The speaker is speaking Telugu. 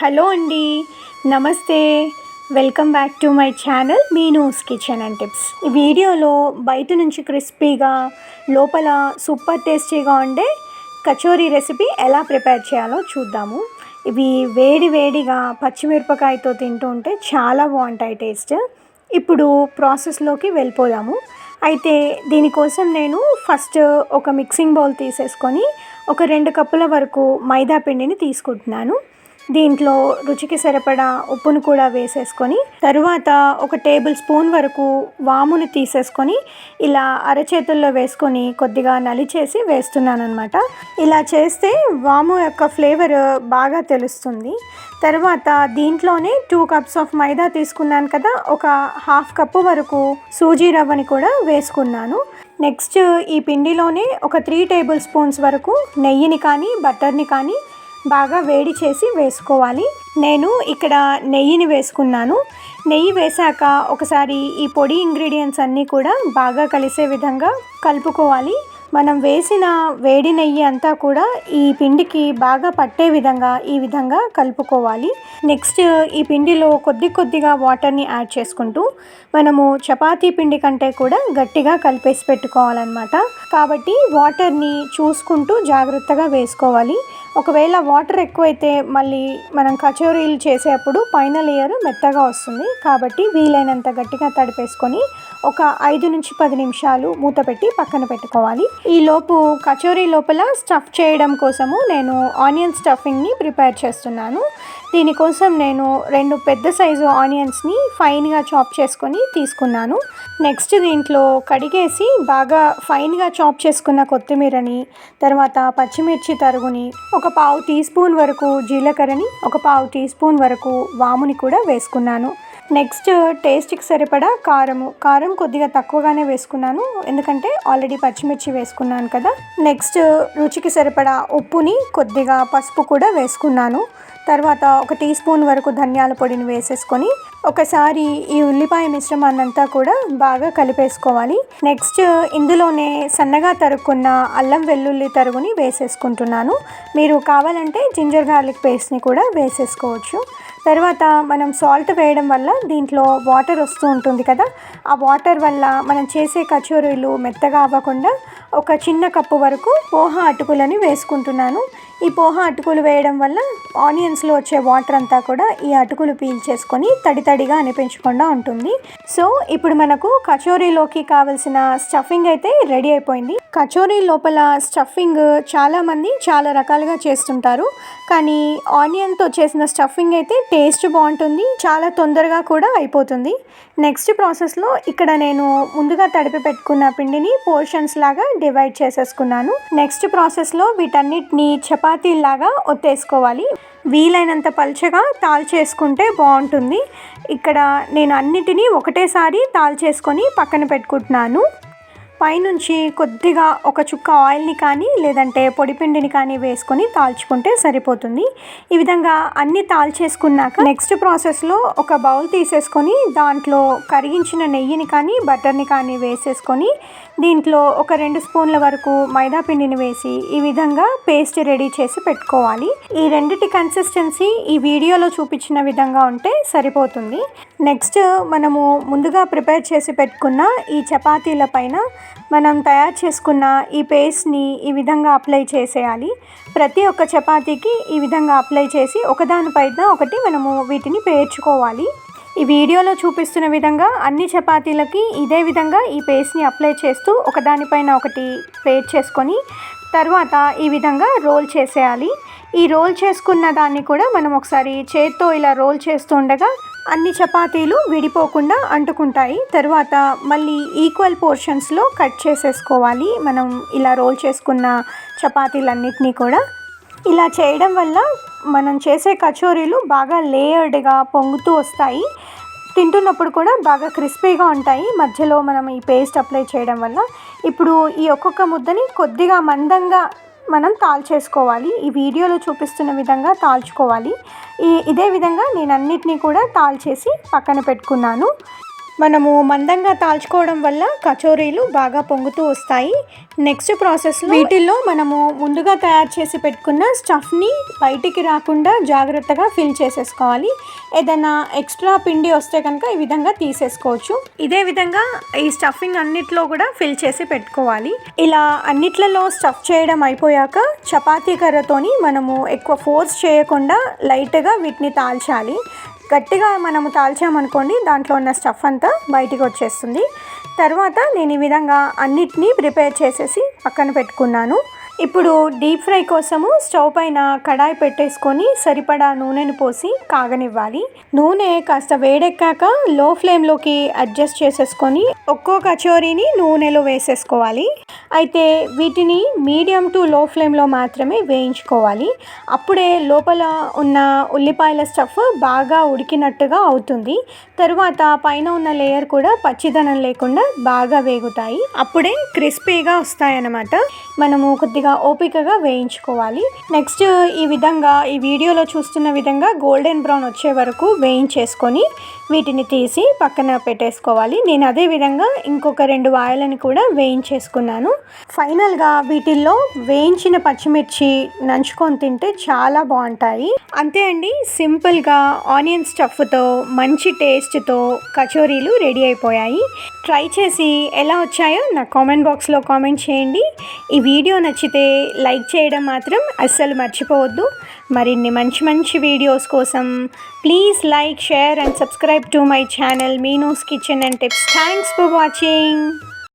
హలో అండి. నమస్తే. Welcome back to my channel Meenu's kitchen and tips. ఈ వీడియోలో బయట నుంచి క్రిస్పీగా లోపల సూపర్ టేస్టీగా ఉండే కచోరీ రెసిపీ ఎలా ప్రిపేర్ చేయాలో చూద్దాము. ఇవి వేడి వేడిగా పచ్చిమిరపకాయతో తింటూ ఉంటే చాలా బాగుంటాయి టేస్ట్. ఇప్పుడు ప్రాసెస్లోకి వెళ్ళిపోదాము. అయితే దీనికోసం నేను ఫస్ట్ ఒక మిక్సింగ్ బౌల్ తీసేసుకొని ఒక రెండు కప్పుల వరకు మైదా పిండిని తీసుకుంటున్నాను. దీంట్లో రుచికి సరిపడా ఉప్పును కూడా వేసేసుకొని తరువాత ఒక టేబుల్ స్పూన్ వరకు వామును తీసేసుకొని ఇలా అరచేతుల్లో వేసుకొని కొద్దిగా నలిచేసి వేస్తున్నాను అనమాట ఇలా చేస్తే వాము యొక్క ఫ్లేవర్ బాగా తెలుస్తుంది. తర్వాత దీంట్లోనే టూ కప్స్ ఆఫ్ మైదా తీసుకున్నాను కదా ఒక హాఫ్ కప్పు వరకు సూజీ రవ్వని కూడా వేసుకున్నాను. నెక్స్ట్ ఈ పిండిలోనే ఒక త్రీ టేబుల్ స్పూన్స్ వరకు నెయ్యిని కానీ బటర్ని కానీ బాగా వేడి చేసి వేసుకోవాలి. నేను ఇక్కడ నెయ్యిని వేసుకున్నాను. నెయ్యి వేశాక ఒకసారి ఈ పొడి ఇంగ్రీడియంట్స్ అన్నీ కూడా బాగా కలిసే విధంగా కలుపుకోవాలి. మనం వేసిన వేడి నెయ్యి అంతా కూడా ఈ పిండికి బాగా పట్టే విధంగా ఈ విధంగా కలుపుకోవాలి. నెక్స్ట్ ఈ పిండిలో కొద్ది కొద్దిగా వాటర్ని యాడ్ చేసుకుంటూ మనము చపాతీ పిండి కంటే కూడా గట్టిగా కలిపేసి పెట్టుకోవాలన్నమాట. కాబట్టి వాటర్ని చూసుకుంటూ జాగ్రత్తగా వేసుకోవాలి. ఒకవేళ వాటర్ ఎక్కువైతే మళ్ళీ మనం కచోరీలు చేసేటప్పుడు పైన లేయర్ మెత్తగా వస్తుంది కాబట్టి వీలైనంత గట్టిగా తడిపేసుకొని ఒక ఐదు నుంచి పది నిమిషాలు మూత పెట్టి పక్కన పెట్టుకోవాలి. ఈ లోపు కచోరీ లోపల స్టఫ్ చేయడం కోసము నేను ఆనియన్ స్టఫింగ్ని ప్రిపేర్ చేస్తున్నాను. దీనికోసం నేను రెండు పెద్ద సైజు ఆనియన్స్ని ఫైన్గా చాప్ చేసుకొని తీసుకున్నాను. నెక్స్ట్ దీంట్లో కడిగేసి బాగా ఫైన్గా చాప్ చేసుకున్న కొత్తిమీరని తర్వాత పచ్చిమిర్చి తరుగుని ఒక పావు టీ స్పూన్ వరకు జీలకర్రని ఒక పావు టీ స్పూన్ వరకు వాముని కూడా వేసుకున్నాను. నెక్స్ట్ టేస్ట్కి సరిపడా కారము. కారం కొద్దిగా తక్కువగానే వేసుకున్నాను. ఎందుకంటే ఆల్రెడీ పచ్చిమిర్చి వేసుకున్నాను కదా. నెక్స్ట్ రుచికి సరిపడా ఉప్పుని కొద్దిగా పసుపు కూడా వేసుకున్నాను. తర్వాత ఒక టీ స్పూన్ వరకు ధనియాల పొడిని వేసేసుకొని ఒకసారి ఈ ఉల్లిపాయ మిశ్రమాన్నంతా కూడా బాగా కలిపేసుకోవాలి. నెక్స్ట్ ఇందులోనే సన్నగా తరుక్కున్న అల్లం వెల్లుల్లి తరుగుని వేసేసుకుంటున్నాను. మీరు కావాలంటే జింజర్ గార్లిక్ పేస్ట్ని కూడా వేసేసుకోవచ్చు. తర్వాత మనం సాల్ట్ వేయడం వల్ల దీంట్లో వాటర్ వస్తూ ఉంటుంది కదా ఆ వాటర్ వల్ల మనం చేసే కచోరీలు మెత్తగా అవ్వకుండా ఒక చిన్న కప్పు వరకు పోహా అటుకులని వేసుకుంటున్నాను. ఈ పోహా అటుకులు వేయడం వల్ల ఆనియన్స్లో వచ్చే వాటర్ అంతా కూడా ఈ అటుకులు పీల్చేసుకొని తడి తడిగా అనిపించకుండా ఉంటుంది. సో ఇప్పుడు మనకు కచోరీలోకి కావలసిన స్టఫింగ్ అయితే రెడీ అయిపోయింది. కచోరీ లోపల స్టఫింగ్ చాలామంది చాలా రకాలుగా చేస్తుంటారు. కానీ ఆనియన్తో చేసిన స్టఫింగ్ అయితే టేస్ట్ బాగుంటుంది. చాలా తొందరగా కూడా అయిపోతుంది. నెక్స్ట్ ప్రాసెస్లో ఇక్కడ నేను ముందుగా తడిపి పెట్టుకున్న పిండిని పోర్షన్స్ లాగా డివైడ్ చేసేసుకున్నాను. నెక్స్ట్ ప్రాసెస్లో వీటన్నిటిని చపాతీలాగా ఒత్తేసుకోవాలి. వీలైనంత పలుచగా తాల్ చేసుకుంటే బాగుంటుంది. ఇక్కడ నేను అన్నిటినీ ఒకటేసారి తాల్ చేసుకొని పక్కన పెట్టుకుంటున్నాను. పైనుంచి కొద్దిగా ఒక చుక్క ఆయిల్ని కానీ లేదంటే పొడిపిండిని కానీ వేసుకొని తాల్చుకుంటే సరిపోతుంది. ఈ విధంగా అన్నీ తాల్చేసుకున్నాక నెక్స్ట్ ప్రాసెస్లో ఒక బౌల్ తీసేసుకొని దాంట్లో కరిగించిన నెయ్యిని కానీ బటర్ని కానీ వేసేసుకొని దీంట్లో ఒక రెండు స్పూన్ల వరకు మైదా పిండిని వేసి ఈ విధంగా పేస్ట్ రెడీ చేసి పెట్టుకోవాలి. ఈ రెండిటి కన్సిస్టెన్సీ ఈ వీడియోలో చూపించిన విధంగా ఉంటే సరిపోతుంది. నెక్స్ట్ మనము ముందుగా ప్రిపేర్ చేసి పెట్టుకున్న ఈ చపాతీల పైన మనం తయారు చేసుకున్న ఈ పేస్ట్ని ఈ విధంగా అప్లై చేసేయాలి. ప్రతి ఒక్క చపాతీకి ఈ విధంగా అప్లై చేసి ఒకదానిపైన ఒకటి మనము వీటిని పేర్చుకోవాలి. ఈ వీడియోలో చూపిస్తున్న విధంగా అన్ని చపాతీలకి ఇదే విధంగా ఈ పేస్ట్ని అప్లై చేస్తూ ఒకదానిపైన ఒకటి పేర్ చేసుకొని తర్వాత ఈ విధంగా రోల్ చేసేయాలి. ఈ రోల్ చేసుకున్న దాన్ని కూడా మనం ఒకసారి చేత్తో ఇలా రోల్ చేస్తూ ఉండగా అన్ని చపాతీలు విడిపోకుండా అంటుకుంటాయి. తర్వాత మళ్ళీ ఈక్వల్ పోర్షన్స్లో కట్ చేసేసుకోవాలి. మనం ఇలా రోల్ చేసుకున్న చపాతీలన్నిటినీ కూడా. ఇలా చేయడం వల్ల మనం చేసే కచోరీలు బాగా లేయర్డ్గా పొంగుతూ వస్తాయి. తింటున్నప్పుడు కూడా బాగా క్రిస్పీగా ఉంటాయి. మధ్యలో మనం ఈ పేస్ట్ అప్లై చేయడం వల్ల. ఇప్పుడు ఈ ఒక్కొక్క ముద్దని కొద్దిగా మందంగా మనం తాల్చేసుకోవాలి. ఈ వీడియోలో చూపిస్తున్న విధంగా తాల్చుకోవాలి. ఈ ఇదే విధంగా నేను అన్నిటినీ కూడా తాల్చేసి పక్కన పెట్టుకున్నాను. మనము మందంగా తాల్చుకోవడం వల్ల కచోరీలు బాగా పొంగుతూ వస్తాయి. నెక్స్ట్ ప్రాసెస్ వీటిల్లో మనము ముందుగా తయారు చేసి పెట్టుకున్న స్టఫ్ని బయటికి రాకుండా జాగ్రత్తగా ఫిల్ చేసేసుకోవాలి. ఏదైనా ఎక్స్ట్రా పిండి వస్తే కనుక ఈ విధంగా తీసేసుకోవచ్చు. ఇదే విధంగా ఈ స్టఫింగ్ అన్నిట్లో కూడా ఫిల్ చేసి పెట్టుకోవాలి. ఇలా అన్నిట్లలో స్టఫ్ చేయడం అయిపోయాక చపాతీ కర్రతోని మనము ఎక్కువ ఫోర్స్ చేయకుండా లైట్గా వీటిని తాల్చాలి. గట్టిగా మనము తాల్చామనుకోండి దాంట్లో ఉన్న స్టఫ్ అంతా బయటికి వచ్చేస్తుంది. తర్వాత నేను ఈ విధంగా అన్నిటినీ ప్రిపేర్ చేసేసి పక్కన పెట్టుకున్నాను. ఇప్పుడు డీప్ ఫ్రై కోసము స్టవ్ పైన కడాయి పెట్టేసుకొని సరిపడా నూనెను పోసి కాగనివ్వాలి. నూనె కాస్త వేడెక్కాక లో ఫ్లేమ్లోకి అడ్జస్ట్ చేసేసుకొని ఒక్కో కచోరీని నూనెలో వేసేసుకోవాలి. అయితే వీటిని మీడియం టు లో ఫ్లేమ్లో మాత్రమే వేయించుకోవాలి. అప్పుడే లోపల ఉన్న ఉల్లిపాయల స్టఫ్ బాగా ఉడికినట్టుగా అవుతుంది. తరువాత పైన ఉన్న లేయర్ కూడా పచ్చిదనం లేకుండా బాగా వేగుతాయి. అప్పుడే క్రిస్పీగా వస్తాయన్నమాట. మనము కొద్దిగా ఓపికగా వేయించుకోవాలి. నెక్స్ట్ ఈ విధంగా ఈ వీడియోలో చూస్తున్న విధంగా గోల్డెన్ బ్రౌన్ వచ్చే వరకు వేయించేసుకొని వీటిని తీసి పక్కన పెట్టేసుకోవాలి. నేను అదే విధంగా ఇంకొక రెండు వాయలను కూడా వేయించేసుకున్నాను. ఫైనల్గా వీటిల్లో వేయించిన పచ్చిమిర్చి నంచుకొని తింటే చాలా బాగుంటాయి. అంతే అండి సింపుల్గా ఆనియన్ స్టఫ్తో మంచి టేస్ట్తో కచోరీలు రెడీ అయిపోయాయి. ట్రై చేసి ఎలా వచ్చాయో నా కామెంట్ బాక్స్లో కామెంట్ చేయండి. ఈ వీడియో నచ్చితే లైక్ చేయడం మాత్రం అస్సలు మర్చిపోవద్దు. మరిన్ని మంచి మంచి వీడియోస్ కోసం please like share and subscribe to my channel Meenu's kitchen and tips. Thanks for watching.